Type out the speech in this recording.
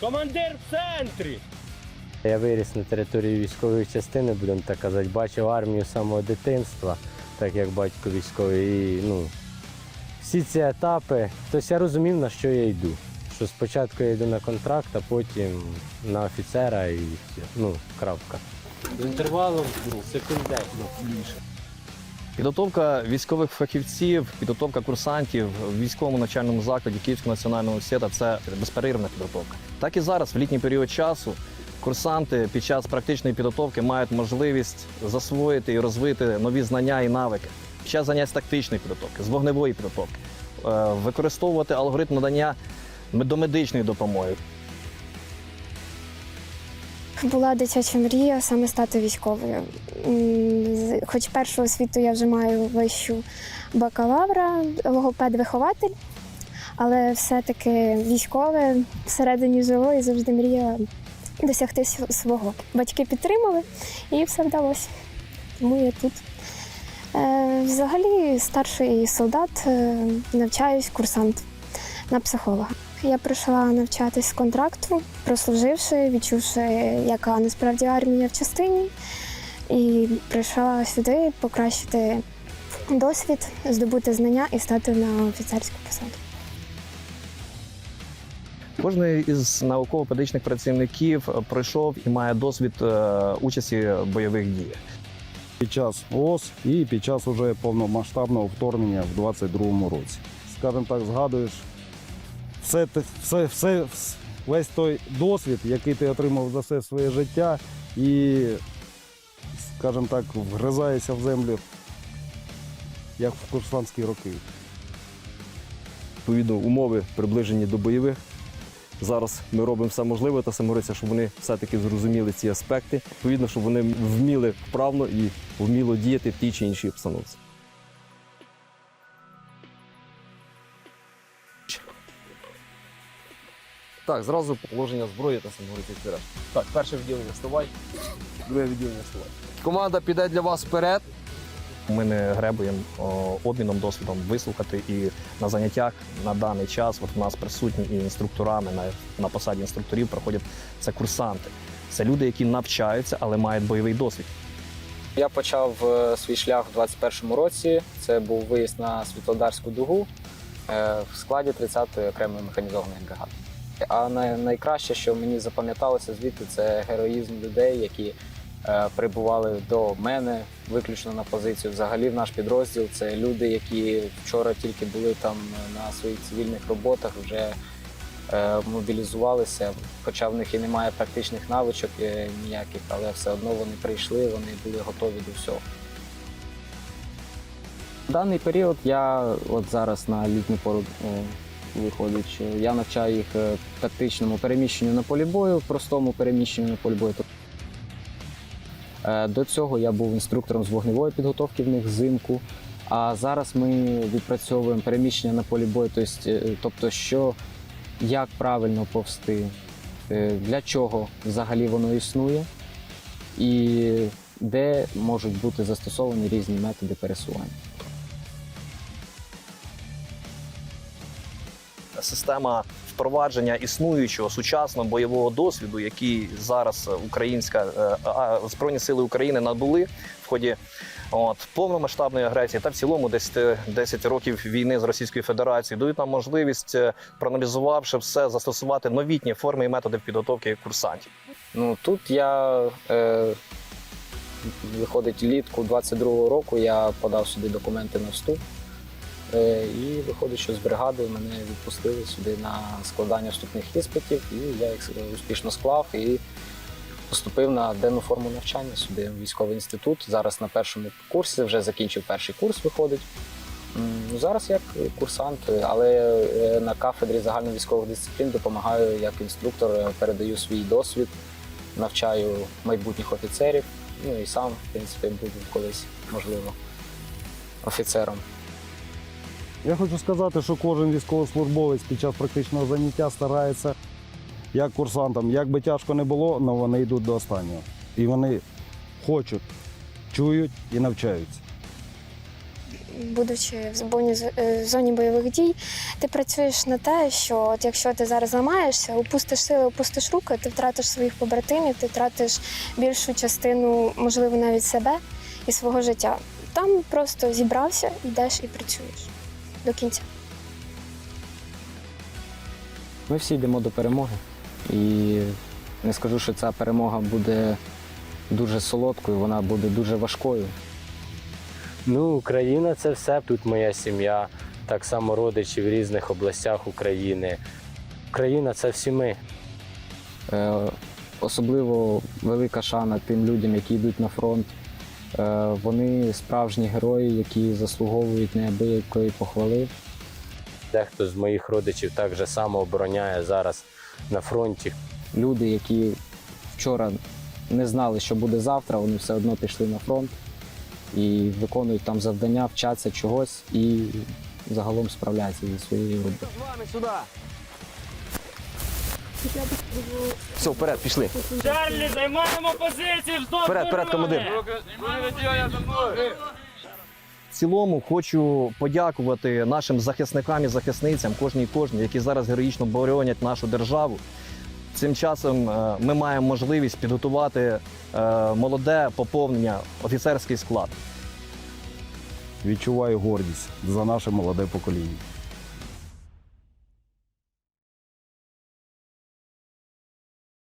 Командир в центрі! Я виріс на території військової частини, будемо так казати, бачив армію з самого дитинства, так як батько військовий. І, ну, всі ці етапи, тобто я розумів, на що я йду. Що спочатку я йду на контракт, а потім на офіцера і все. Ну, крапка. З інтервалом секунд 10 більше. Підготовка військових фахівців, підготовка курсантів в військовому навчальному закладі Київського національного університету – це безперервна підготовка. Так і зараз, в літній період часу, курсанти під час практичної підготовки мають можливість засвоїти і розвити нові знання і навики під час занять тактичної підготовки, з вогневої підготовки, е, використовувати алгоритм надання домедичної допомоги, Була дитяча мрія саме стати військовою. Хоч першу освіту я вже маю вищу бакалавра, логопед-вихователь, але все-таки військове всередині жило і завжди мріяла досягти свого. Батьки підтримали і все вдалося. Тому я тут. Е, Взагалі, старший солдат, е, навчаюсь курсант на психолога. Я прийшла навчатись з контракту, прослуживши, відчувши, яка насправді армія в частині. І прийшла сюди покращити досвід, здобути знання і стати на офіцерську посаду. Кожен із науково-педагогічних працівників пройшов і має досвід е, участі в бойових діях. під час ООС і під час уже повномасштабного вторгнення в 22-му році. Скажімо так, згадуєш все, все, все, весь той досвід, який ти отримав за все своє життя, і, скажімо так, вгризаєшся в землю, як в курсантські роки. відповідно умови приближені до бойових. Зараз ми робимо все можливе та самориця, щоб вони все-таки зрозуміли ці аспекти. Відповідно, щоб вони вміли вправно і вміло діяти в тій чи іншій обстановці. Так, зразу положення зброї та самориця вперед. Так, перше відділення вставай, друге відділення вставай. Команда піде для вас вперед. Ми не гребуємо о, обміном досвідом вислухати і на заняттях на даний час. От у нас присутні і інструкторами на, на посаді інструкторів проходять це курсанти. Це люди, які навчаються, але мають бойовий досвід. Я почав е, свій шлях у 21-му році. Це був виїзд на Світлодарську дугу е, в складі 30-ї окремої механізованої бригади. А найкраще, що мені запам'яталося звідти, це героїзм людей, які е, прибували до мене виключно на позицію. Взагалі в наш підрозділ це люди, які вчора тільки були там на своїх цивільних роботах, вже е, мобілізувалися, хоча в них і немає практичних навичок е, ніяких, але все одно вони прийшли, вони були готові до всього. В даний період я от зараз на літню пору виходить, що я навчаю їх е, тактичному переміщенню на полі бою, простому переміщенню на полі бою. Е, До цього я був інструктором з вогневої підготовки в них взимку. А зараз ми відпрацьовуємо переміщення на полі бою, е, тобто що як правильно повсти, для чого взагалі воно існує, і де можуть бути застосовані різні методи пересування. Система впровадження існуючого сучасного бойового досвіду, який зараз українська е, збройні сили України набули в ході от повномасштабної агресії та в цілому 10, 10 років війни з Російською Федерацією, дають нам можливість, е, проаналізувавши все, застосувати новітні форми і методи підготовки курсантів. Ну тут я е, виходить влітку 22-го року, я подав сюди документи на вступ. Е, і виходить, з бригади мене відпустили сюди на складання вступних іспитів, і я їх успішно склав і поступив на денну форму навчання сюди в військовий інститут. Зараз на першому курсі вже закінчив перший курс, виходить. Ну, зараз як курсант, але е, на кафедрі загальновійськових дисциплін допомагаю як інструктор, е, передаю свій досвід, навчаю майбутніх офіцерів. Ну і сам, в принципі, буду колись, можливо, офіцером. Я хочу сказати, що кожен військовослужбовець під час практичного заняття старається, як курсантам, як би тяжко не було, але вони йдуть до останнього. І вони хочуть, чують і навчаються. будучи в зоні, зоні бойових дій, ти працюєш на те, що от якщо ти зараз ламаєшся, опустиш сили, опустиш руки, ти втратиш своїх побратимів, ти втратиш більшу частину, можливо, навіть себе і свого життя. Там просто зібрався, йдеш і працюєш до кінця. Ми всі йдемо до перемоги. І не скажу, що ця перемога буде дуже солодкою, вона буде дуже важкою. Ну, Україна це все. Тут моя сім'я, так само родичі в різних областях України. Україна це всі ми. Е, особливо велика шана тим людям, які йдуть на фронт. Е, вони справжні герої, які заслуговують неабиякої похвали. Дехто з моїх родичів так же само обороняє зараз на фронті. Люди, які вчора не знали, що буде завтра, вони все одно пішли на фронт і виконують там завдання, вчаться чогось і загалом справляються зі своєю роботою. Все, вперед, пішли. Чарлі, займаємо позиції вздовж Вперед, вперед, командир. В цілому хочу подякувати нашим захисникам і захисницям, кожній і кожній, які зараз героїчно боронять нашу державу. Цим часом е, ми маємо можливість підготувати е, молоде поповнення, офіцерський склад. Відчуваю гордість за наше молоде покоління.